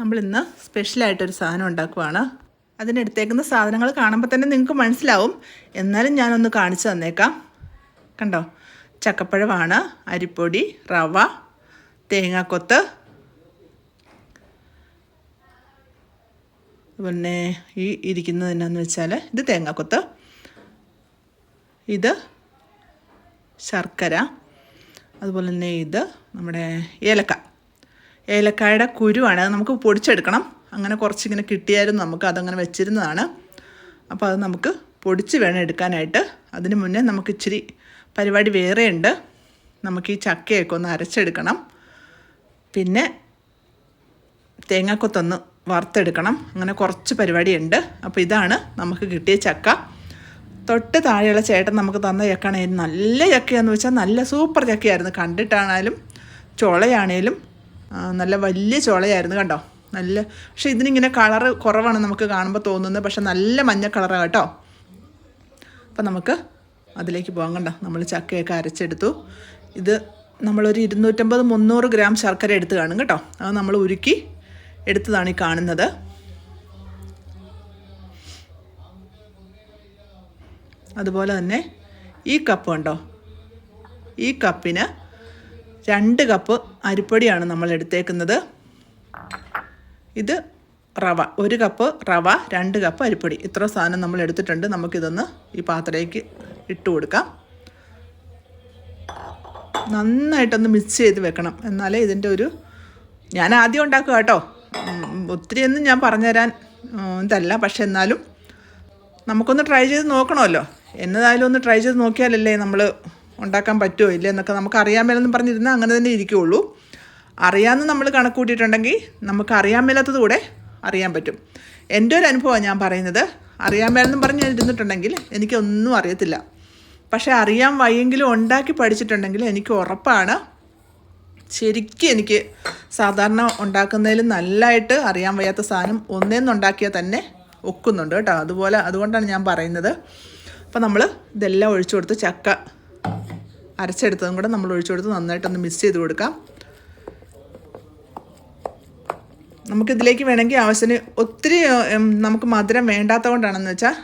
നമ്മൾ ഇന്ന് സ്പെഷ്യലായിട്ടൊരു സാധനം ഉണ്ടാക്കുവാണ്. അതിനെടുത്തേക്കുന്ന സാധനങ്ങൾ കാണുമ്പോൾ തന്നെ നിങ്ങൾക്ക് മനസ്സിലാവും. എന്നാലും ഞാനൊന്ന് കാണിച്ചു തന്നേക്കാം. കണ്ടോ? ചക്കപ്പഴമാണ് അരിപ്പൊടി റവ തേങ്ങാക്കൊത്ത്. പിന്നെ ഈ ഇരിക്കുന്നത് എന്നാന്ന് വെച്ചാൽ ഇത് തേങ്ങാക്കൊത്ത്. ഇത് ശർക്കര. അതുപോലെ തന്നെ ഇത് നമ്മുടെ ഏലക്ക. ഏലക്കായുടെ കുരുവാണ്. അത് നമുക്ക് പൊടിച്ചെടുക്കണം. അങ്ങനെ കുറച്ചിങ്ങനെ കിട്ടിയായിരുന്നു നമുക്ക്. അതങ്ങനെ വെച്ചിരുന്നതാണ്. അപ്പോൾ അത് നമുക്ക് പൊടിച്ച് വേണം എടുക്കാനായിട്ട്. അതിന് മുന്നേ നമുക്ക് ഇച്ചിരി പരിപാടി വേറെ ഉണ്ട് നമുക്ക് ഈ ചക്കയൊക്കെ ഒന്ന് അരച്ചെടുക്കണം. പിന്നെ തേങ്ങാക്കൊത്തൊന്ന് വറുത്തെടുക്കണം. അങ്ങനെ കുറച്ച് പരിപാടിയുണ്ട്. അപ്പോൾ ഇതാണ് നമുക്ക് കിട്ടിയ ചക്ക. തൊട്ട് താഴെയുള്ള ചേട്ടൻ നമുക്ക് തന്ന ചക്കാണെങ്കിൽ നല്ല ചക്കയാന്ന് വെച്ചാൽ നല്ല സൂപ്പർ ചക്കയായിരുന്നു. കണ്ടിട്ടാണേലും ചുളയാണേലും നല്ല വലിയ ചോളയായിരുന്നു കണ്ടോ? നല്ല പക്ഷേ ഇതിനിങ്ങനെ കളറ് കുറവാണ് നമുക്ക് കാണുമ്പോൾ തോന്നുന്നത്. പക്ഷെ നല്ല മഞ്ഞ കളറാണ് കേട്ടോ. അപ്പം നമുക്ക് അതിലേക്ക് പോകാൻ കണ്ടോ? നമ്മൾ ചക്കയൊക്കെ അരച്ചെടുത്തു. ഇത് നമ്മളൊരു ഇരുന്നൂറ്റമ്പത് മുന്നൂറ് ഗ്രാം ശർക്കര എടുത്ത് കാണും കേട്ടോ. അത് നമ്മൾ ഉരുക്കി എടുത്തതാണ് ഈ കാണുന്നത്. അതുപോലെ തന്നെ ഈ കപ്പ് കണ്ടോ? ഈ കപ്പിന് രണ്ട് കപ്പ് അരിപ്പൊടിയാണ് നമ്മൾ എടുത്തേക്കുന്നത്. ഇത് റവ ഒരു കപ്പ് റവ രണ്ട് കപ്പ് അരിപ്പൊടി. ഇത്ര സാധനം നമ്മൾ എടുത്തിട്ടുണ്ട്. നമുക്കിതൊന്ന് ഈ പാത്രയ്ക്ക് ഇട്ട് കൊടുക്കാം. നന്നായിട്ടൊന്ന് മിക്സ് ചെയ്ത് വെക്കണം. എന്നാലേ ഇതിന്റെ ഒരു ഞാൻ ആദ്യം ഉണ്ടാക്കുക കേട്ടോ. ഒത്തിരിയൊന്നും ഞാൻ പറഞ്ഞുതരാൻ ഇതല്ല. പക്ഷെ എന്നാലും നമുക്കൊന്ന് ട്രൈ ചെയ്ത് നോക്കണമല്ലോ. എന്നതായാലും ഒന്ന് ട്രൈ ചെയ്ത് നോക്കിയാലല്ലേ നമ്മൾ ഉണ്ടാക്കാൻ പറ്റുമോ ഇല്ലേ എന്നൊക്കെ നമുക്ക് അറിയാൻ മേലെന്ന് പറഞ്ഞിരുന്നാൽ അങ്ങനെ തന്നെ ഇരിക്കുകയുള്ളൂ അറിയാമെന്ന് നമ്മൾ കണക്ക് കൂട്ടിയിട്ടുണ്ടെങ്കിൽ നമുക്ക് അറിയാൻ മേലാത്തത് കൂടെ അറിയാൻ പറ്റും. എന്റെ ഒരു അനുഭവമാണ് ഞാൻ പറയുന്നത്. അറിയാൻ മേലെന്നും പറഞ്ഞ് ഇരുന്നിട്ടുണ്ടെങ്കിൽ എനിക്കൊന്നും അറിയത്തില്ല. പക്ഷേ അറിയാൻ വയ്യെങ്കിലും ഉണ്ടാക്കി പഠിച്ചിട്ടുണ്ടെങ്കിൽ എനിക്ക് ഉറപ്പാണ്. ശരിക്കും എനിക്ക് സാധാരണ ഉണ്ടാക്കുന്നതിൽ നല്ലതായിട്ട് അറിയാൻ വയ്യാത്ത സാധനം ഒന്നേന്നുണ്ടാക്കിയാൽ തന്നെ ഒക്കുന്നുണ്ട് കേട്ടോ. അതുപോലെ അതുകൊണ്ടാണ് ഞാൻ പറയുന്നത്. അപ്പോൾ നമ്മൾ ഇതെല്ലാം ഒഴിച്ചു കൊടുത്ത് ചക്ക അരച്ചെടുത്തതും കൂടെ നമ്മൾ ഒഴിച്ചു കൊടുത്ത് നന്നായിട്ടൊന്ന് മിക്സ് ചെയ്ത് കൊടുക്കാം. നമുക്കിതിലേക്ക് വേണമെങ്കിൽ ആവശ്യത്തിന് ഒത്തിരി നമുക്ക് മധുരം വേണ്ടാത്ത കൊണ്ടാണെന്ന് വെച്ചാൽ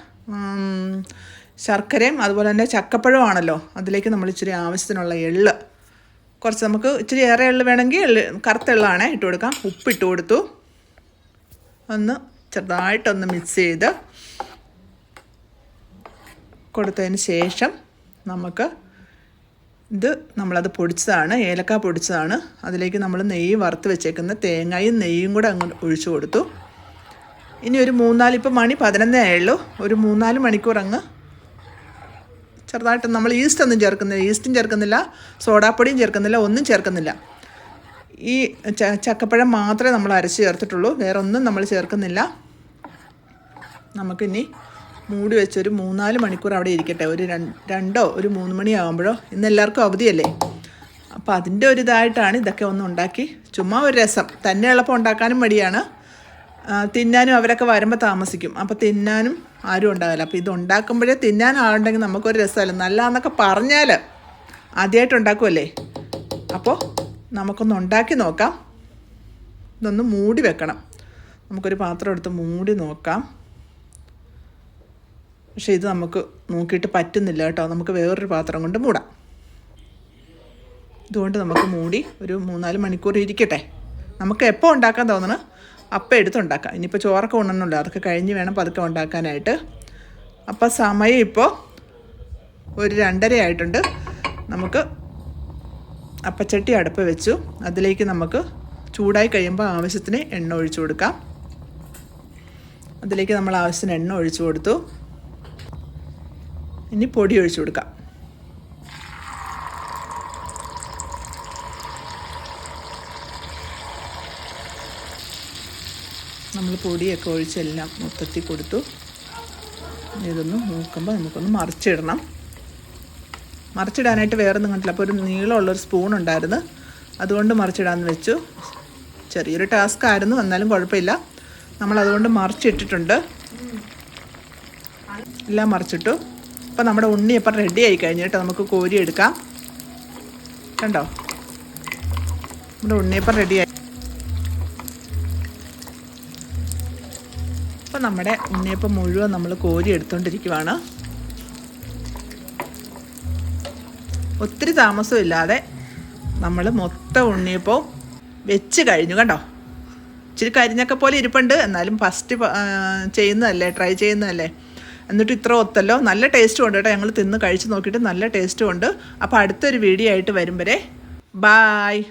ശർക്കരയും അതുപോലെ തന്നെ ചക്കപ്പഴമാണല്ലോ അതിലേക്ക് നമ്മൾ ഇച്ചിരി ആവശ്യത്തിനുള്ള എള്ള്. കുറച്ച് നമുക്ക് ഇച്ചിരി ഏറെ എള്ള് വേണമെങ്കിൽ എള്ള് കറുത്ത എള്ളാണ് ഇട്ട് കൊടുക്കാം. ഉപ്പിട്ട് കൊടുത്തു. ഒന്ന് ചെറുതായിട്ടൊന്ന് മിക്സ് ചെയ്ത് കൊടുത്തതിന് ശേഷം നമുക്ക് ഇത് നമ്മളത് പൊടിച്ചതാണ് ഏലക്ക പൊടിച്ചതാണ്. അതിലേക്ക് നമ്മൾ നെയ്യ് വറുത്ത് വെച്ചേക്കുന്ന തേങ്ങയും നെയ്യും കൂടെ അങ്ങ് ഒഴിച്ചു കൊടുത്തു. ഇനി ഒരു മൂന്നാൽ ഇപ്പം മണി പതിനൊന്നേ ആയുള്ളൂ. ഒരു മൂന്നാൽ മണിക്കൂർ അങ്ങ് ചെറുതായിട്ട് നമ്മൾ ഈസ്റ്റ് ഒന്നും ചേർക്കുന്നില്ല. ഈസ്റ്റും ചേർക്കുന്നില്ല സോഡാപ്പൊടിയും ചേർക്കുന്നില്ല ഒന്നും ചേർക്കുന്നില്ല. ഈ ചക്കപ്പഴം മാത്രമേ നമ്മൾ അരച്ച് ചേർത്തിട്ടുള്ളൂ. വേറെ ഒന്നും നമ്മൾ ചേർക്കുന്നില്ല. നമുക്കിനി മൂടി വെച്ച് ഒരു മൂന്നാൽ മണിക്കൂർ അവിടെ ഇരിക്കട്ടെ. ഒരു രണ്ട് ഒരു മൂന്ന് മണിയാകുമ്പോഴോ ഇന്ന് എല്ലാവർക്കും അവധിയല്ലേ? അപ്പോൾ അതിന്റെ ഒരു ഇതായിട്ടാണ് ഇതൊക്കെ ഒന്ന് ഉണ്ടാക്കി. ചുമ്മാ ഒരു രസം. തന്നെ എളുപ്പം ഉണ്ടാക്കാനും മടിയാണ്. തിന്നാനും അവരൊക്കെ വരുമ്പോൾ താമസിക്കും. അപ്പോൾ തിന്നാനും ആരും ഉണ്ടാവില്ല. അപ്പോൾ ഇത് ഉണ്ടാക്കുമ്പോഴേ തിന്നാൻ ആളുണ്ടെങ്കിൽ നമുക്കൊരു രസമല്ല? നല്ലതെന്നൊക്കെ പറഞ്ഞാൽ ആദ്യമായിട്ട് ഉണ്ടാക്കുമല്ലേ അപ്പോൾ നമുക്കൊന്ന് ഉണ്ടാക്കി നോക്കാം. ഇതൊന്ന് മൂടി വെക്കണം. നമുക്കൊരു പാത്രം എടുത്ത് മൂടി നോക്കാം. പക്ഷേ ഇത് നമുക്ക് നോക്കിയിട്ട് പറ്റുന്നില്ല കേട്ടോ. നമുക്ക് വേറൊരു പാത്രം കൊണ്ട് മൂടാം. ഇതുകൊണ്ട് നമുക്ക് മൂടി ഒരു മൂന്നാൽ മണിക്കൂർ ഇരിക്കട്ടെ. നമുക്ക് എപ്പോൾ ഉണ്ടാക്കാൻ തോന്നണം അപ്പം എടുത്തുണ്ടാക്കാം ഇനിയിപ്പോൾ ചോറൊക്കെ ഉണ്ണണമല്ലോ അതൊക്കെ കഴിഞ്ഞ് വേണം പതുക്കെ ഉണ്ടാക്കാനായിട്ട്. അപ്പോൾ സമയം ഇപ്പോൾ ഒരു രണ്ടര ആയിട്ടുണ്ട്. നമുക്ക് അപ്പച്ചട്ടി അടുപ്പ് വെച്ചു. അതിലേക്ക് നമുക്ക് ചൂടായി കഴിയുമ്പോൾ ആവശ്യത്തിന് എണ്ണ ഒഴിച്ചു കൊടുക്കാം. അതിലേക്ക് നമ്മൾ ആവശ്യത്തിന് എണ്ണ ഒഴിച്ചു കൊടുത്തു. ഇനി പൊടി ഒഴിച്ചു കൊടുക്കാം. നമ്മൾ പൊടിയൊക്കെ ഒഴിച്ചെല്ലാം മൊത്തത്തിൽ കൊടുത്തു. ഇതൊന്ന് നോക്കുമ്പോൾ നമുക്കൊന്ന് മറിച്ചിടണം. മറിച്ചിടാനായിട്ട് വേറെ ഒന്നും കണ്ടില്ല. അപ്പോൾ ഒരു നീളമുള്ളൊരു സ്പൂൺ ഉണ്ടായിരുന്നു. അതുകൊണ്ട് മറിച്ചിടാമെന്ന് വെച്ചു. ചെറിയൊരു ടാസ്ക് ആയിരുന്നു. എന്നാലും കുഴപ്പമില്ല. നമ്മൾ അതുകൊണ്ട് മറിച്ചിട്ടിട്ടുണ്ട്. എല്ലാം മറിച്ചിട്ടു. അപ്പോൾ നമ്മുടെ ഉണ്ണി ഇപ്പം റെഡി ആയി കഴിഞ്ഞിട്ട് നമുക്ക് കോരി എടുക്കാം. കണ്ടോ? നമ്മുടെ ഉണ്ണിയപ്പം റെഡിയായി അപ്പോൾ നമ്മുടെ ഉണ്ണിയപ്പം മുഴുവൻ നമ്മൾ കോരി എടുത്തുകൊണ്ടിരിക്കുവാണ് ഒത്തിരി താമസമില്ലാതെ നമ്മൾ മൊത്തം ഉണ്ണിയപ്പവും വെച്ച് കഴിഞ്ഞു. കണ്ടോ? ഇച്ചിരി കരിഞ്ഞൊക്കെ പോലെ ഇരിപ്പുണ്ട്. എന്നാലും ഫസ്റ്റ് ചെയ്യുന്നതല്ലേ ട്രൈ ചെയ്യുന്നതല്ലേ? എന്നിട്ട് ഇത്ര ഒത്തല്ലോ. നല്ല ടേസ്റ്റും ഉണ്ട് കേട്ടോ. ഞങ്ങൾ തിന്ന് കഴിച്ച് നോക്കിയിട്ട് നല്ല ടേസ്റ്റും ഉണ്ട്. അപ്പോൾ അടുത്തൊരു വീഡിയോ ആയിട്ട് വരും വരെ ബായ്